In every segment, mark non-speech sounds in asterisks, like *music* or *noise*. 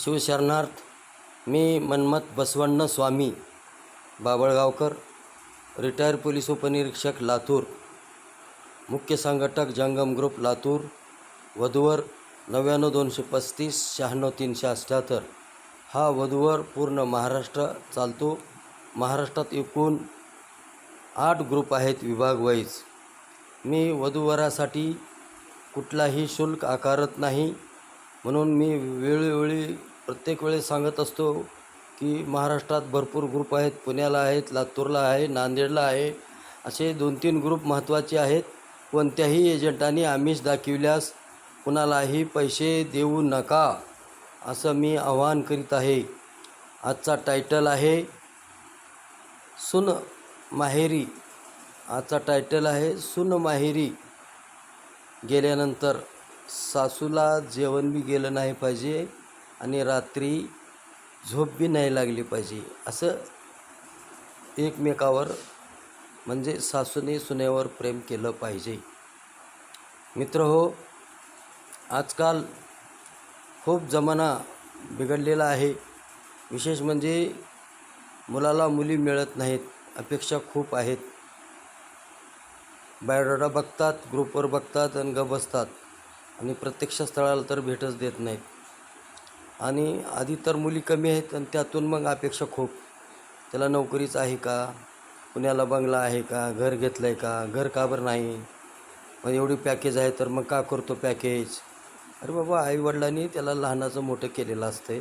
शिवशरणार्थ मी Manmath Basavanna Swami Babalgaonkar retire police उपनिरीक्षक लातूर मुख्य संघटक जंगम ग्रुप लातूर वधूवर नव्याण्णव दोनशे पस्तीस शहाण्णव तीनशे अठ्ठ्याहत्तर हा वधूवर पूर्ण महाराष्ट्र चालतो. महाराष्ट्रात एकूण आठ ग्रुप आहेत विभाग वाईज मी वधूवरासाठी कुठलाही शुल्क आकारत नाही. म्हणून मी वेळोवेळी प्रत्येक वेळेस सांगत असतो की महाराष्ट्रात भरपूर ग्रुप आहेत. पुण्याला आहेत लातूरला आहे नांदेडला आहे. असे दोन तीन ग्रुप महत्त्वाचे आहेत. कोणत्याही एजंटांनी आमिष दाखविल्यास कुणालाही पैसे देऊ नका असं मी आवाहन करीत आहे. आजचा टायटल आहे सुन माहेरी. आजचा टायटल आहे सुन माहेरी. गेल्यानंतर सासूला जेवण बी गेलं नाही पाहिजे. आणि रात्री झोप बी नाही लागली पाहिजे. असं एकमेकावर म्हणजे सासूने सुनेवर प्रेम केलं पाहिजे. मित्र हो आजकाल खूप जमाना बिघडलेला आहे. विशेष म्हणजे मुलाला मुली मिळत नाहीत अपेक्षा खूप आहेत. बायोडाटा बघतात ग्रुपवर बघतात आणि ग बसतात. आणि प्रत्यक्ष स्थळाला तर भेटच देत नाहीत. आणि आधी तर मुली कमी आहेत आणि त्यातून मग अपेक्षा खूप. त्याला नोकरीच आहे का? पुण्याला बंगला आहे का? घर घेतलं आहे का? घर का बरं नाही? मग एवढी पॅकेज आहे तर मग का करतो पॅकेज अरे बाबा आईवडिलांनी त्याला लहानाचं मोठं केलेलं असते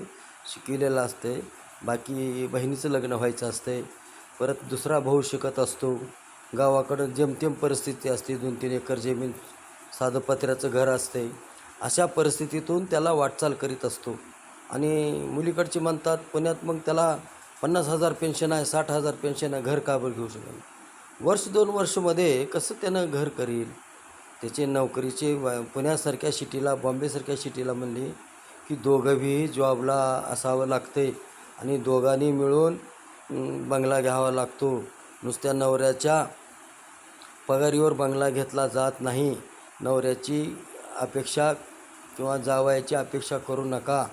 शिकविलेलं असते बाकी बहिणीचं लग्न व्हायचं असते परत दुसरा भाऊ शिकत असतो. गावाकडं जेमतेम परिस्थिती असते दोन तीन एकर जमीन साधं पत्र्याचं घर असते अशा परिस्थितीतून त्याला वाटचाल करीत असतो. आणि मुलीकडचे म्हणतात पुण्यात मग त्याला पन्नास हजार पेन्शन आहे साठ हजार पेन्शन आहे घर काबर घेऊ शकेल वर्ष दोन वर्षमध्ये कसं त्यानं घर करील? त्याचे नोकरीचे पुण्यासारख्या सिटीला बॉम्बेसारख्या सिटीला म्हणली की दोघंही जॉबला असावं लागते आणि दोघांनी मिळून बंगला घ्यावा लागतो. नुसत्या नवऱ्याच्या पगारीवर बंगला घेतला जात नाही. नवऱ्याची अपेक्षा किंवा जावयाची अपेक्षा करू नका.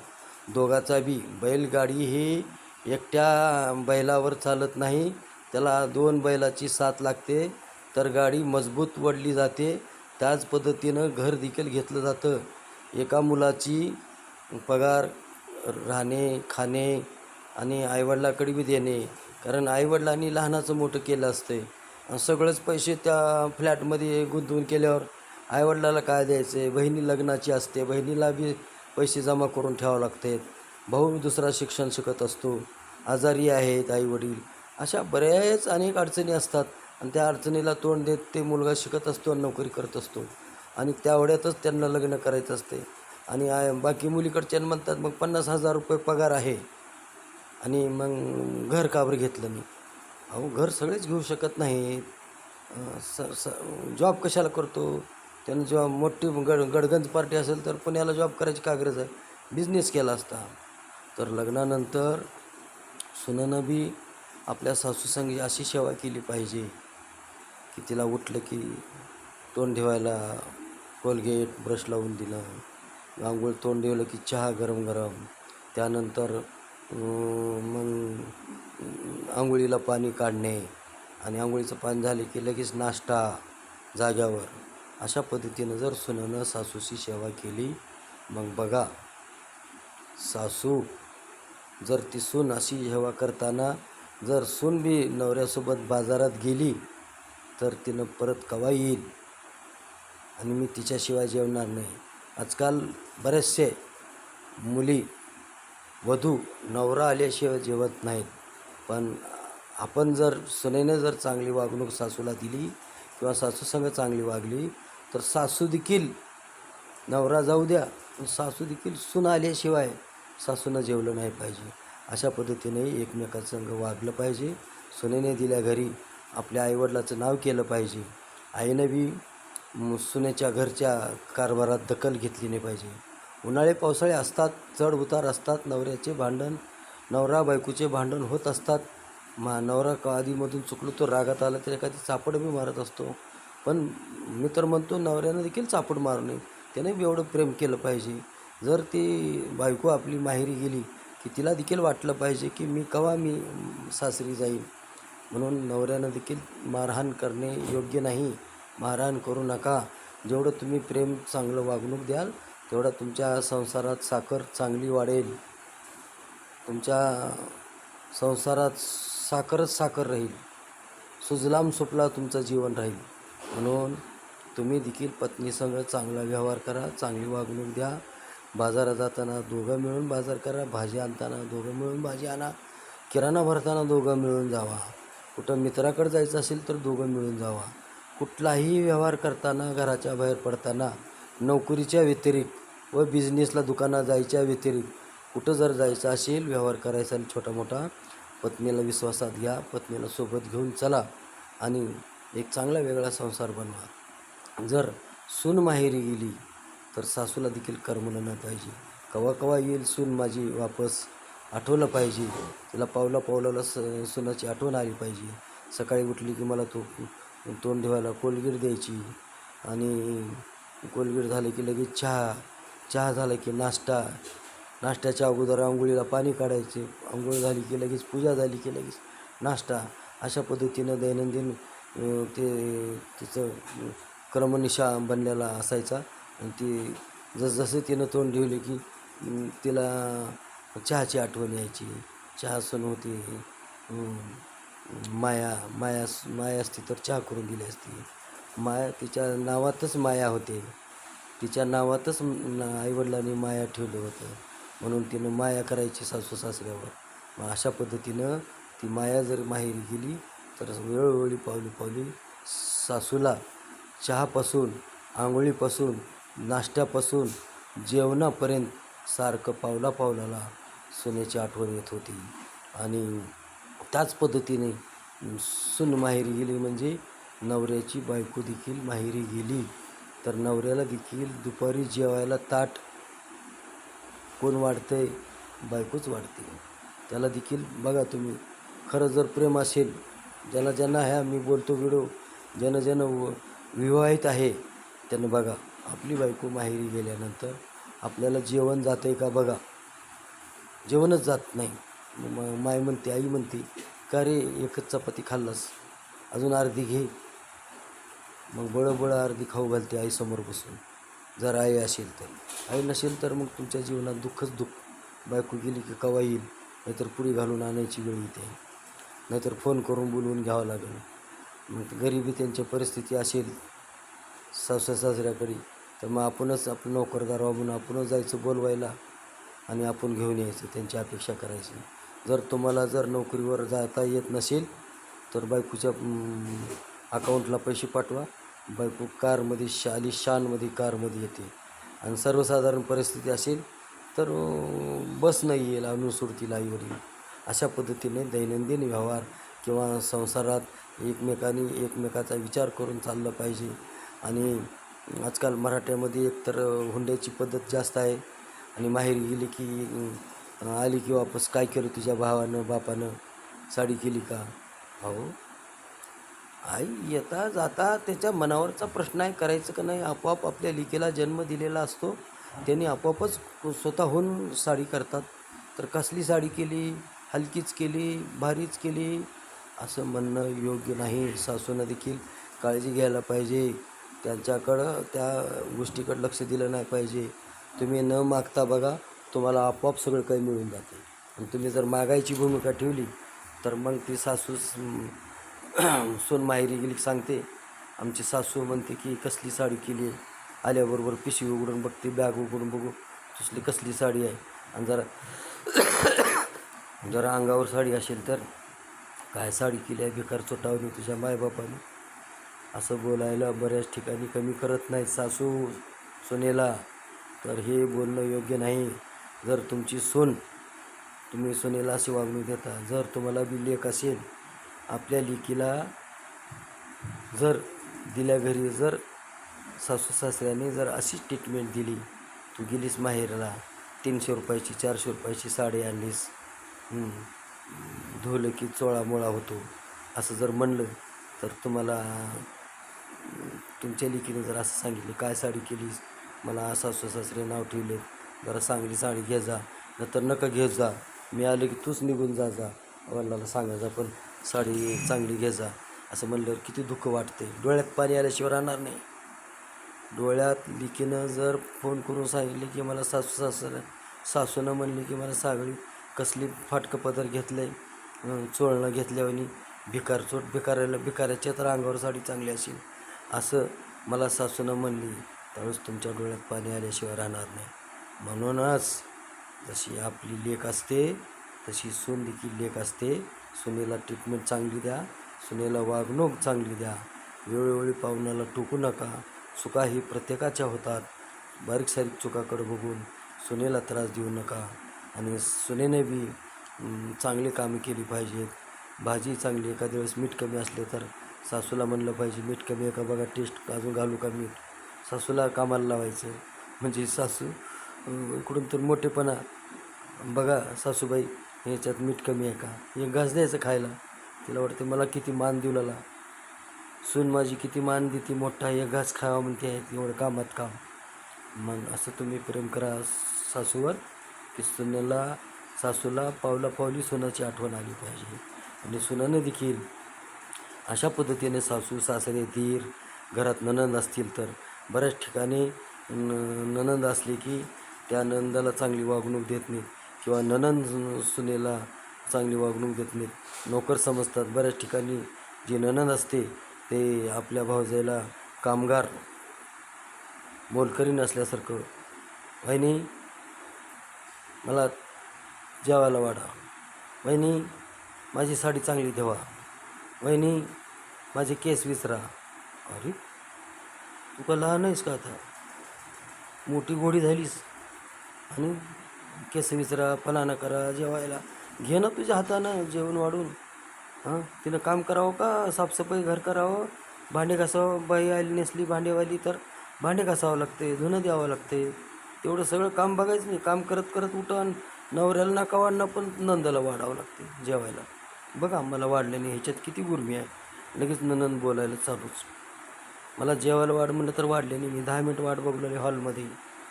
दोघाचा बी. बैलगाडी ही एकट्या बैलावर चालत नाही. त्याला दोन बैलाची साथ लागते. तर गाडी मजबूत वडली जाते. त्याच पद्धतीनं घर देखील घेतलं जातं. एका मुलाची पगार राहणे खाणे आणि आईवडिलाकडे बी देणे. कारण आईवडिलांनी लहानाचं मोठं केलं असते सगळंच पैसे त्या फ्लॅटमध्ये गुंतवून केल्यावर आईवडिलाला काय द्यायचं आहे बहिणी लग्नाची असते. बहिणीला बी पैसे जमा करून ठेवावं लागतात भाऊ दुसरा शिक्षण शिकत असतो. आजारी आहेत आईवडील. अशा बऱ्याच अनेक अडचणी असतात. आणि त्या अडचणीला तोंड देत ते मुलगा शिकत असतो आणि नोकरी करत असतो. आणि त्यावड्यातच त्यांना लग्न करायचं असते. आणि आय बाकी मुलीकडच्या म्हणतात मग पन्नास हजार रुपये पगार आहे. आणि मग घर का बरं घेतलं मी? अहो घर सगळेच घेऊ शकत नाहीत सर स स जॉब कशाला करतो? त्यांनी जेव्हा मोठी गड गडगंज पार्टी असेल तर पुण्याला जॉब करायची का गरज आहे? बिझनेस केला असता. तर लग्नानंतर सुनेनं बी आपल्या सासूसंगी अशी सेवा केली पाहिजे की तिला उठलं की तोंड ठेवायला कोलगेट ब्रश लावून दिलं आंघोळ तोंड ठेवलं की चहा गरम गरम त्यानंतर मग आंघोळीला पाणी काढणे आणि आंघोळीचं पाणी झाले की लगेच नाश्ता जाग्यावर. अशा पद्धतीनं जर सुनेनं सासूची सेवा केली मग बघा सासू जर ती सून अशी सेवा करताना जर सून बी नवऱ्यासोबत बाजारात गेली तर तिनं परत कवा येईल? आणि मी तिच्याशिवाय जेवणार नाही. आजकाल बरेचसे मुली वधू नवरा आल्याशिवाय जेवत नाहीत. पण आपण जर सुनेनं जर चांगली वागणूक सासूला दिली किंवा सासूसंग चांगली वागली तर सासू देखील नवरा जाऊ द्या सासू देखील सून आल्याशिवाय सासूनं जेवलं नाही पाहिजे. अशा पद्धतीने एकमेकासंग वागलं पाहिजे. सुनेने दिल्या घरी आपल्या आईवडिलाचं नाव केलं पाहिजे. आईनं बी सुनेच्या घरच्या कारभारात दखल घेतली नाही पाहिजे. उन्हाळे पावसाळे असतात चढ उतार असतात नवऱ्याचे भांडण नवरा बायकोचे भांडण होत असतात. मा नवरा का आधीमधून चुकलो तो रागात आला तर एखादी चापड मी मारत असतो. पण मी तर म्हणतो नवऱ्यानं देखील चापड मारू नये त्याने एवढं प्रेम केलं पाहिजे. जर ती बायको आपली माहेरी गेली की तिला देखील वाटलं पाहिजे की मी कवा मी सासरी जाईल म्हणून नवऱ्यानं देखील मारहाण करणे योग्य नाही. मारहाण करू नका. जेवढं तुम्ही प्रेम चांगलं वागणूक द्याल तेवढं तुमच्या संसारात साखर चांगली वाढेल. तुमच्या संसारात साखरच साखर राहील. सुजलाम सुपला तुमचं जीवन राहील. म्हणून तुम्ही देखील पत्नीसंग चांगला व्यवहार करा चांगली वागणूक द्या. बाजारात जाताना दोघं मिळून बाजार करा भाजी आणताना दोघं मिळून भाजी आणा किराणा भरताना दोघं मिळून जावा. कुठं मित्राकडे जायचं असेल तर दोघं मिळून जावा. कुठलाही व्यवहार करताना घराच्या बाहेर पडताना नोकरीच्या व्यतिरिक्त व बिझनेसला दुकानात जायच्या व्यतिरिक्त कुठं जर जायचं असेल व्यवहार करायचा आणि छोटा मोठा पत्नीला विश्वासात घ्या पत्नीला सोबत घेऊन चला. आणि एक चांगला वेगळा संसार बनवा. जर सून माहेरी गेली तर सासूला देखील करमलं नाही पाहिजे. कवा कवा येईल सून माझी वापस आठवलं पाहिजे. तिला पावला पावलाला स सुनाची आठवण आली पाहिजे. सकाळी उठली की मला तो तोंड धुवायला कोलगेट द्यायची. आणि कोलगेट झालं की लगेच चहा चहा झाला की नाश्ता. नाश्त्याच्या अगोदर आंघोळीला पाणी काढायचे. आंघोळ झाली की लगेच पूजा झाली की लगेच नाश्ता. अशा पद्धतीनं दैनंदिन ते तिचं क्रमनिशा बनलेला असायचा. आणि ती जसजसे तिनं तोंड ठेवले की तिला चहाची आठवण यायची. चहा सण होती. माया माया माया असती तर चहा करून दिली असती. माया तिच्या नावातच माया होते. तिच्या नावातच आईवडिलांनी माया ठेवलं होतं. म्हणून तिनं माया करायची सासू सासऱ्यावर. मग अशा पद्धतीनं ती माया जर माहेरी गेली तर वेळोवेळी पावली पावली सासूला चहापासून आंघोळीपासून नाश्त्यापासून जेवणापर्यंत सारखं पावला पावलाला सोन्याची आठवण येत होती. आणि त्याच पद्धतीने सून माहेरी गेली म्हणजे नवऱ्याची बायको देखील माहेरी गेली. तर नवऱ्याला देखील दुपारी जेवायला ताट कोण वाढतंय? बायकोच वाढते. त्याला देखील बघा तुम्ही खरं जर प्रेम असेल ज्याला ज्यांना ह्या मी बोलतो व्हिडिओ ज्यानं ज्यांना व- विवाहित आहे त्यानं बघा आपली बायको माहेरी गेल्यानंतर आपल्याला जेवण जातं आहे का बघा? जेवणच जात नाही. मग माय म्हणते आई म्हणते का रे एकच चपाती खाल्लास? अजून अर्धी घे. मग बळबळ अर्धी खाऊ घालते आईसमोर बसून. जर आई असेल तर. आई नसेल तर मग तुमच्या जीवनात दुःखच दुःख. बायको गेली की कवा येईल? नाहीतर पुढे घालून आणायची वेळ येते नाहीतर फोन करून बोलवून घ्यावं लागेल. मग गरिबी त्यांची परिस्थिती असेल सासऱ्या सासऱ्याकडे तर मग आपणच आपलं नोकरदार वागून आपणच जायचं बोलवायला आणि आपण घेऊन यायचं त्यांची अपेक्षा करायची. जर तुम्हाला जर नोकरीवर जाता येत नसेल तर बायकोच्या अकाउंटला पैसे पाठवा. बायको कारमध्ये शा आली शानमध्ये कारमध्ये येते. आणि सर्वसाधारण परिस्थिती असेल तर बस नाही येईल अनुसुरतीला आईवडील अशा पद्धतीने दैनंदिन व्यवहार किंवा संसारात एकमेकांनी एकमेकाचा विचार करून चाललं पाहिजे. आणि आजकाल मराठ्यामध्ये एकतर हुंड्याची पद्धत जास्त आहे आणि माहेरी गेली की आली की वापस काय केलं तुझ्या भावानं बापानं? साडी केली का? अहो आई येता जाता त्याच्या मनावरचा प्रश्न आहे करायचं का नाही? आपोआप आपल्या लिकेला जन्म दिलेला असतो. त्यांनी आपोआपच स्वतःहून साडी करतात. तर कसली साडी केली? हलकीच केली भारीच केली. असं म्हणणं योग्य नाही. सासूनं देखील काळजी घ्यायला पाहिजे. त्यांच्याकडं त्या गोष्टीकडं लक्ष दिलं नाही पाहिजे. तुम्ही न मागता बघा तुम्हाला आपोआप सगळं काही मिळून जाते. आणि तुम्ही जर मागायची भूमिका ठेवली तर मग ती सासू सोन *clears throat* माहेरी गेली की सांगते आमची सासू म्हणते की कसली साडी केली? आल्याबरोबर पिशवी उघडून बघते बॅग उघडून बघू तुसली कसली साडी आहे. आणि जरा जर अंगावर साडी असेल तर काय साडी केली आहे? बेकार चोटावली तुझ्या मायबापाने. असं बोलायला बऱ्याच ठिकाणी कमी करत नाहीत सासू सुनेला. तर हे बोलणं योग्य नाही. जर तुमची सून तुम्ही सुनेला असे वागणूक देता जर तुम्हाला बी लेख असेल आपल्या लेकीला जर दिल्या घरी जर सासू सासऱ्याने जर अशीच ट्रीटमेंट दिली तू गेलीस माहेरला तीनशे रुपयाची चारशे रुपयाची साडी आणलीस धुलं की चोळामोळा होतो. असं जर म्हणलं तर तुम्हाला तुमच्या लेकीनं जर असं सांगितलं काय साडी केलीस? मला सासू सासरे नाव ठेवले जरा चांगली साडी घे जा. नंतर नका घेत जा. मी आलं की तूच निघून जा जा. वडिलाला सांगायचा पण साडी चांगली घे जा. असं म्हणल्यावर किती दुःख वाटते डोळ्यात पाणी आल्याशिवाय राहणार नाही. डोळ्यात लिकीनं जर फोन करून सांगितले की मला सासू सासऱ्या सासूनं म्हणले की मला सागळी कसली फाटकं पदर घेतलं आहे चोळणं घेतल्यावानी भिकार चोट भिकाऱ्याला भिकाऱ्याच्या तर अंगावर साडी चांगली असेल असं मला सासूनं म्हणली. त्यावेळेस तुमच्या डोळ्यात पाणी आल्याशिवाय राहणार नाही. म्हणूनच जशी आपली लेख असते तशी सून देखील लेख असते. सुनेला ट्रीटमेंट चांगली द्या सुनेला वागणूक चांगली द्या. वेळोवेळी पाहुण्याला टोकू नका. चुका ही प्रत्येकाच्या होतात. बारीक सारीक चुकाकडे बघून सुनेला त्रास देऊ नका. आणि सुनेने बी चांगली कामे केली पाहिजेत. भाजी चांगली एखाद्या वेळेस मीठ कमी असले तर सासूला म्हणलं पाहिजे मीठ कमी आहे का बघा टेस्ट अजून घालू का मीठ? सासूला कामाला लावायचं. म्हणजे सासू इकडून तर मोठेपणा. बघा सासूबाई ह्याच्यात मीठ कमी आहे का? हे घास द्यायचं खायला. तिला वाटते मला किती मान देऊ लागला सून माझी किती मान देते मोठा एक घास खावा म्हणते आहे एवढं कामात काम. मग असं तुम्ही प्रेम करा सासूवर. की सुनेला सासूला पावला पावली सुनाची आठवण आली पाहिजे. आणि सुनानं देखील अशा पद्धतीने सासू सासरे धीर घरात ननंद असतील तर बऱ्याच ठिकाणी न- ननंद असली की त्या नंदाला चांगली वागणूक देत नाहीत किंवा ननंद सुनेला चांगली वागणूक देत नाहीत. नोकर समजतात. बऱ्याच ठिकाणी जी ननंद असते ते आपल्या भावजाईला कामगार मोलकरी नसल्यासारखं आणि मला जेवायला वाढा. वहिनी माझी साडी चांगली ठेवा. वहिनी माझे केस विसरा. अरे तू का लहान आहेस का आता? मोठी गोडी झालीस. आणि केस विसरा फलाना करा जेवायला. घे ना तुझ्या हातानं जेवण वाढून. हां तिनं काम करावं का? साफसफाई घर करावं? भांडे घासावं? बाई आली नेसली भांडेवाली तर? भांडे घासावं लागते धुणं द्यावं लागते. तेवढं सगळं काम बघायचं नाही. काम करत करत उठण नवऱ्याला नाकावांना पण नंदाला वाढावं लागते जेवायला. बघा मला वाढल्याने ह्याच्यात किती गुरमी आहे. लगेच ननंद बोलायला चालूच. मला जेवायला वाढ म्हणलं तर वाढले नाही मी दहा मिनिट वाट बघलेली हॉलमध्ये.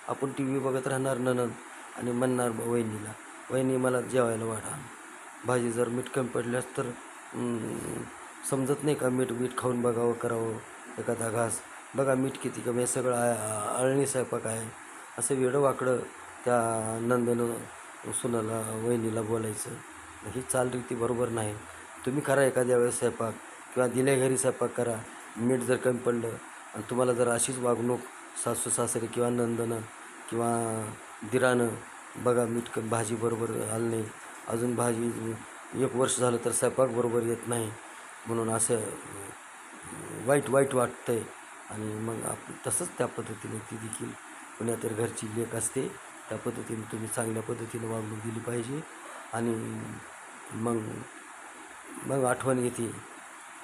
आपण टी व्ही बघत राहणार ननंद आणि म्हणणार वहिनीला वहिनी मला जेवायला वाढा. भाजी जर मीठ कमी पडल्यास तर समजत नाही का मीठ मीठ खाऊन बघावं करावं एखादा घास. बघा मीठ किती कमी आहे. सगळं आ- आळणी स्वयंपाक आहे. असं वेडं वाकडं त्या नंदनं सुनाला वहिनीला बोलायचं ही चालरीती बरोबर नाही. तुम्ही करा एखाद्या वेळेस स्वयंपाक किंवा दिल्या घरी स्वयंपाक करा. मीठ जर कमी पडलं आणि तुम्हाला जर अशीच वागणूक सासू सासरे किंवा नंदनं किंवा दिरानं बघा मीठ कमी भाजी बरोबर आलं नाही. अजून भाजी एक वर्ष झालं तर स्वयंपाक बरोबर येत नाही. म्हणून असं वाईट वाईट वाटतं आहे आणि मग आप तसंच त्या पद्धतीने ती देखील पुण्यात घरची लेख असते. त्या पद्धतीने तुम्ही चांगल्या पद्धतीने वागणूक दिली पाहिजे. आणि मग मग आठवण येते.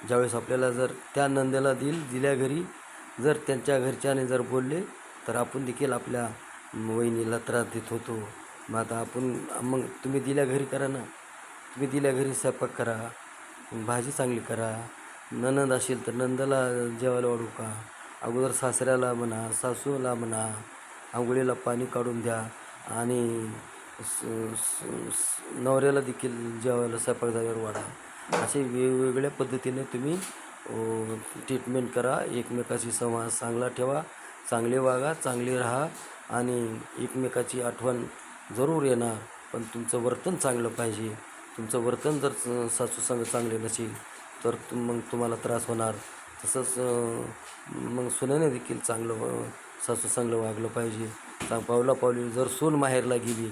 ज्यावेळेस आपल्याला जर त्या नंद्याला दिल दिल्या घरी जर त्यांच्या घरच्याने जर बोलले तर आपण देखील आपल्या वहिनीला त्रास देत होतो. मग आता आपण मग तुम्ही दिल्या घरी करा ना. तुम्ही दिल्या घरी स्वयंपाक करा. भाजी चांगली करा. ननंद असेल तर नंदाला जेवायला वाढू का? अगोदर सासऱ्याला म्हणा सासूला म्हणा आंघोळीला पाणी काढून द्या. आणि स- नवऱ्याला देखील जेवायला स्वयंपाक जागेवर वाढा. असे वेगवेगळ्या पद्धतीने तुम्ही ट्रीटमेंट करा. एकमेकाशी संवाद चांगला ठेवा. चांगले वागा चांगले राहा. आणि एकमेकाची आठवण जरूर येणार. पण तुमचं वर्तन चांगलं पाहिजे. तुमचं वर्तन जर सासूसंग सासू संग चांगले नसेल तर तुम मग तुम्हाला त्रास होणार. तसंच मग सुनेने देखील चांगलं सासू चांगलं वागलं पाहिजे. चांग पावला पावली जर सून माहेरला गेली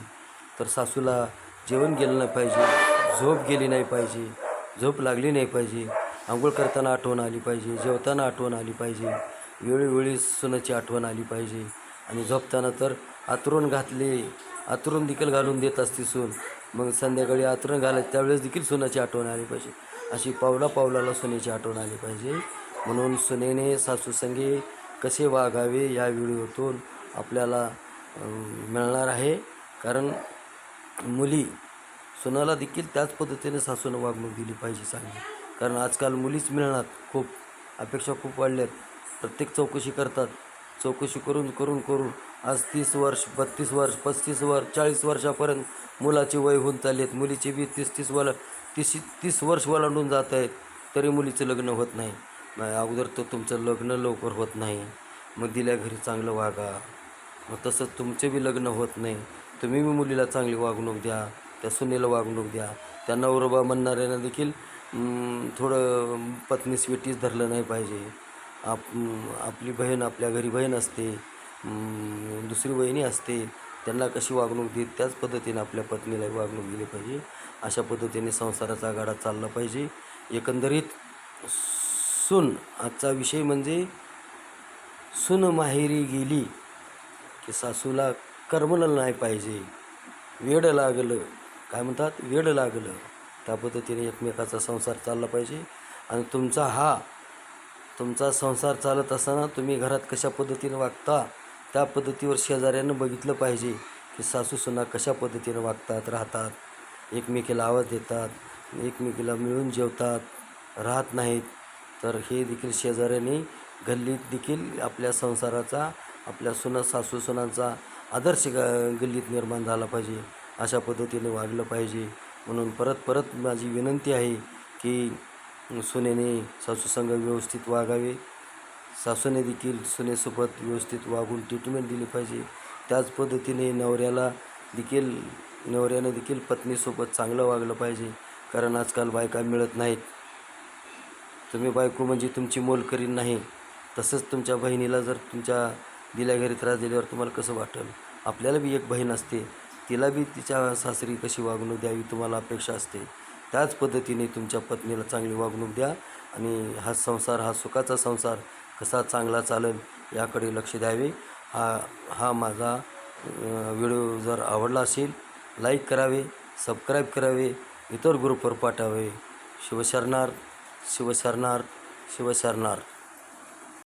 तर सासूला जेवण गेलं नाही पाहिजे झोप गेली नाही पाहिजे झोप लागली नाही पाहिजे. आंघोळ करताना आठवण आली पाहिजे जेवताना आठवण आली पाहिजे वेळोवेळी सुनाची आठवण आली पाहिजे. आणि झोपताना तर आतरून घातले आतरून देखील घालून देत असते सून. मग संध्याकाळी आतरून घालत त्यावेळेस देखील सुनाची आठवण आली पाहिजे. अशी पावला पावलाला सुनेची आठवण आली पाहिजे. म्हणून सुनेने सासूसंगी कसे वागावे या व्हिडिओतून आपल्याला मिळणार आहे. कारण मुली सुनाला देखील त्याच पद्धतीने सासूनं वागणूक दिली पाहिजे चांगली. कारण आजकाल मुलीच मिळणार खूप. अपेक्षा खूप वाढल्यात. प्रत्येक चौकशी करतात. चौकशी करून करून करून. आज तीस वर्ष बत्तीस वर्ष पस्तीस वर्ष चाळीस वर्षापर्यंत मुलाचे वय होऊन चालले आहेत मुलीचे बी तीस तीस वला तीस तीस वर्ष वलांडून जात आहेत. तरी मुलीचं लग्न होत नाही. अगोदर तर तुमचं लग्न लवकर होत नाही. मग दिल्या घरी चांगलं वागा. मग तसंच तुमचे बी लग्न होत नाही. तुम्ही बी मुलीला चांगली वागणूक द्या. त्या सुनेला वागणूक द्या. त्या नवरोबा म्हणणाऱ्यांना देखील थोडं पत्नी स्वीटीच धरलं नाही पाहिजे. आप आपली बहीण आपल्या घरी बहीण असते. दुसरी बहिणी असते. त्यांना कशी वागणूक देत त्याच पद्धतीने आपल्या पत्नीला वागणूक दिली पाहिजे. अशा पद्धतीने संसाराचा गाडा चालला पाहिजे. एकंदरीत सून. आजचा विषय म्हणजे सून माहेरी गेली की सासूला करमलं नाही पाहिजे. वेड लागलं. काय म्हणतात? वेड लागलं. त्या पद्धतीने एकमेकाचा संसार चालला पाहिजे. आणि तुमचा हा तुमचा संसार चालत असताना तुम्ही घरात कशा पद्धतीने वागता त्या पद्धतीवर शेजाऱ्यानं बघितलं पाहिजे की सासू सुना कशा पद्धतीने वागतात राहतात. एकमेकीला आवाज देतात एकमेकीला मिळून जेवतात राहत नाहीत. तर हे देखील शेजाऱ्याने गल्लीत देखील आपल्या संसाराचा आपल्या सुना सासू सुनांचा आदर्श ग गल्लीत निर्माण झाला पाहिजे अशा पद्धतीने वागलं पाहिजे. म्हणून परत परत माझी विनंती आहे की सुनेने सासूसंग व्यवस्थित वागावे. सासूने देखील सुनेसोबत व्यवस्थित वागून ट्रीटमेंट दिली पाहिजे. त्याच पद्धतीने नवऱ्याला देखील नवऱ्यानं देखील पत्नीसोबत चांगलं वागलं पाहिजे. कारण आजकाल बायका मिळत नाहीत. तुम्ही बायको म्हणजे तुमची मोलकरी नाही. तसंच तुमच्या बहिणीला जर तुमच्या दिल्या घरी त्रास दिल्यावर तुम्हाला कसं वाटेल? आपल्याला बी एक बहीण असते. तिला बी तिच्या सासरी कशी वागणूक द्यावी तुम्हाला अपेक्षा असते. त्याच पद्धतीने तुमच्या पत्नीला चांगली वागणूक द्या आणि हा संसार हा सुखाचा संसार कसा चांगला चालेल याकडे लक्ष द्यावे. हा हा माझा व्हिडिओ जर आवडला असेल लाईक करावे सबस्क्राईब करावे इतर ग्रुपवर पाठवावे. शिवशरणार शिवशरणार शिवशरणार.